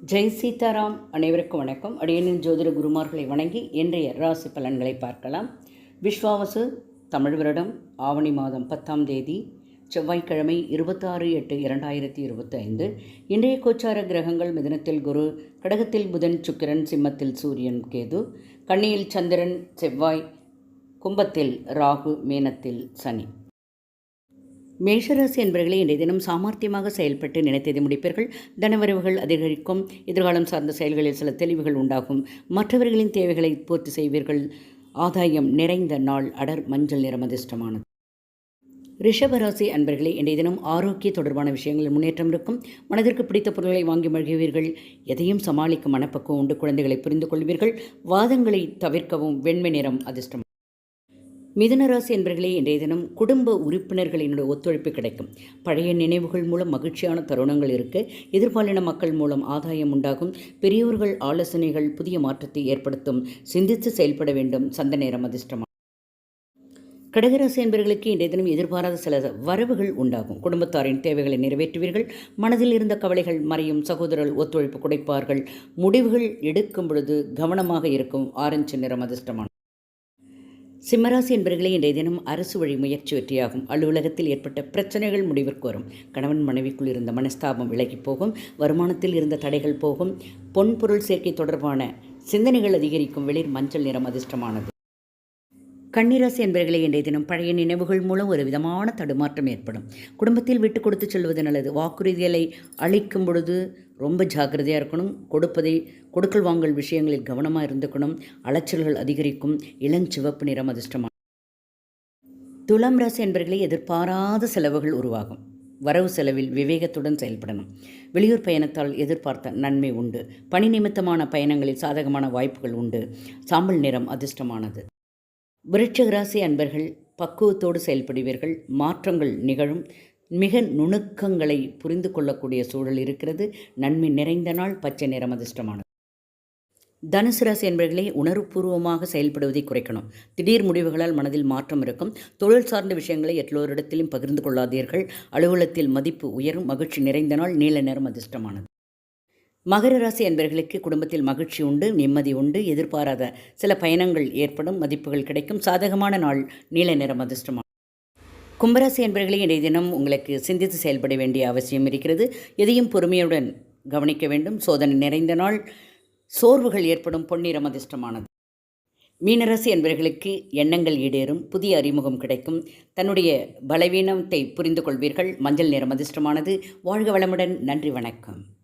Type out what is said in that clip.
ஜெய் சீதாராம் அனைவருக்கும் வணக்கம். அடியனின் ஜோதிட குருமார்களை வணங்கி இன்றைய ராசி பலன்களை பார்க்கலாம். விஸ்வாவசு தமிழ் வருடம் ஆவணி மாதம் பத்தாம் தேதி செவ்வாய்க்கிழமை இருபத்தாறு எட்டு இரண்டாயிரத்தி இருபத்தி ஐந்து இன்றைய கோச்சார கிரகங்கள் மிதனத்தில் குரு கடகத்தில் புதன் சுக்கிரன் சிம்மத்தில் சூரியன் கேது கண்ணியில் சந்திரன் செவ்வாய் கும்பத்தில் ராகு மீனத்தில் சனி. மேஷராசி என்பவர்களே இன்றைய தினம் சாமர்த்தியமாக செயல்பட்டு நினைத்ததை முடிப்பீர்கள். தனவரவுகள் அதிகரிக்கும் எதிர்காலம் சார்ந்த செயல்களில் சில தெளிவுகள் உண்டாகும். மற்றவர்களின் தேவைகளை பூர்த்தி செய்வீர்கள். ஆதாயம் நிறைந்த நாள் அடர் மஞ்சள் நிறம் அதிர்ஷ்டமானது ரிஷபராசி அன்பர்களே இன்றைய தினம் ஆரோக்கிய தொடர்பான விஷயங்களில் முன்னேற்றம் இருக்கும். மனதிற்கு பிடித்த பொருட்களை வாங்கி மகிழ்வீர்கள். எதையும் சமாளிக்கும் மனப்பக்குவம் உண்டு. குழந்தைகளை புரிந்து கொள்வீர்கள். வாதங்களை தவிர்க்கவும் வெண்மை நிறம் அதிர்ஷ்டம் மிதுனராசி என்பர்களே இன்றைய தினம் குடும்ப உறுப்பினர்களினுடைய ஒத்துழைப்பு கிடைக்கும். பழைய நினைவுகள் மூலம் மகிழ்ச்சியான தருணங்கள் இருக்க. எதிர்பாலின மக்கள் மூலம் ஆதாயம் உண்டாகும். பெரியோர்கள் ஆலோசனைகள் புதிய மாற்றத்தை ஏற்படுத்தும். சிந்தித்து செயல்பட வேண்டும். சந்த நேரம் அதிர்ஷ்டமாக கடகராசி என்பவர்களுக்கு இன்றைய தினம் எதிர்பாராத சில வரவுகள் உண்டாகும். குடும்பத்தாரின் தேவைகளை நிறைவேற்றுவீர்கள். மனதில் இருந்த கவலைகள் மறையும். சகோதரர்கள் ஒத்துழைப்பு குடைப்பார்கள். முடிவுகள் எடுக்கும் பொழுது கவனமாக இருக்கும். ஆரஞ்சு நிறம் அதிர்ஷ்டமான சிம்மராசி என்பர்களே இன்றைய தினம் அரசு வழி முயற்சி வெற்றியாகும். அலுவலகத்தில் ஏற்பட்ட பிரச்சனைகள் முடிவிற்கு வரும். கணவன் மனைவிக்குள் இருந்த மனஸ்தாபம் விலகி போகும். வருமானத்தில் இருந்த தடைகள் போகும். பொன்பொருள் சேர்க்கை தொடர்பான சிந்தனைகள் அதிகரிக்கும். வெளிர் மஞ்சள் நிறம் அதிர்ஷ்டமானது. கன்னிராசி என்பவர்களை இன்றைய தினம் பழைய நினைவுகள் மூலம் ஒரு விதமான தடுமாற்றம் ஏற்படும். குடும்பத்தில் விட்டு கொடுத்து செல்வது நல்லது. வாக்குறுதிகளை அளிக்கும் பொழுது ரொம்ப ஜாக்கிரதையாக இருக்கணும். கொடுப்பதை கொடுக்கல் வாங்கல் விஷயங்களில் கவனமாக இருந்துக்கணும். அலைச்சல்கள் அதிகரிக்கும். இளஞ்சிவப்பு நிறம் அதிர்ஷ்டமாக துலாம் ராசி என்பவர்களே எதிர்பாராத செலவுகள் உருவாகும். வரவு செலவில் விவேகத்துடன் செயல்படணும். வெளியூர் பயணத்தால் எதிர்பார்த்த நன்மை உண்டு. பணி நிமித்தமான பயணங்களில் சாதகமான வாய்ப்புகள் உண்டு. சாம்பல் நிறம் அதிர்ஷ்டமானது. விருட்சகராசி அன்பர்கள் பக்குவத்தோடு செயல்படுவீர்கள். மாற்றங்கள் நிகழும். மிக நுணுக்கங்களை புரிந்து கொள்ளக்கூடிய சூழல் இருக்கிறது. நன்மை நிறைந்த நாள் பச்சை நிறம் அதிர்ஷ்டமானது. தனுசு ராசி என்பர்களே உணர்வுபூர்வமாக செயல்படுவதை குறைக்கணும். திடீர் முடிவுகளால் மனதில் மாற்றம் இருக்கும். தொழில் சார்ந்த விஷயங்களை எல்லோரிடத்திலும் பகிர்ந்து கொள்ளாதீர்கள். அலுவலகத்தில் மதிப்பு உயரும். மகிழ்ச்சி நிறைந்த நாள் நீல நிறம் அதிர்ஷ்டமானது. மகர ராசி என்பவர்களுக்கு குடும்பத்தில் மகிழ்ச்சி உண்டு நிம்மதி உண்டு எதிர்பாராத சில பயணங்கள் ஏற்படும் மதிப்புகள் கிடைக்கும். சாதகமான நாள் நீல நிறம் அதிர்ஷ்டமாக கும்பராசி என்பவர்களே இன்றைய தினம் உங்களுக்கு சிந்தித்து செயல்பட வேண்டிய அவசியம் இருக்கிறது. எதையும் பொறுமையுடன் கவனிக்க வேண்டும். சோதனை நிறைந்த நாள். சோர்வுகள் ஏற்படும். பொன்னிறம் அதிர்ஷ்டமானது. மீனராசி என்பவர்களுக்கு எண்ணங்கள் ஈடேறும். புதிய அறிமுகம் கிடைக்கும். தன்னுடைய பலவீனத்தை புரிந்து கொள்வீர்கள் மஞ்சள் நிறம் அதிர்ஷ்டமானது. வாழ்க வளமுடன். நன்றி வணக்கம்.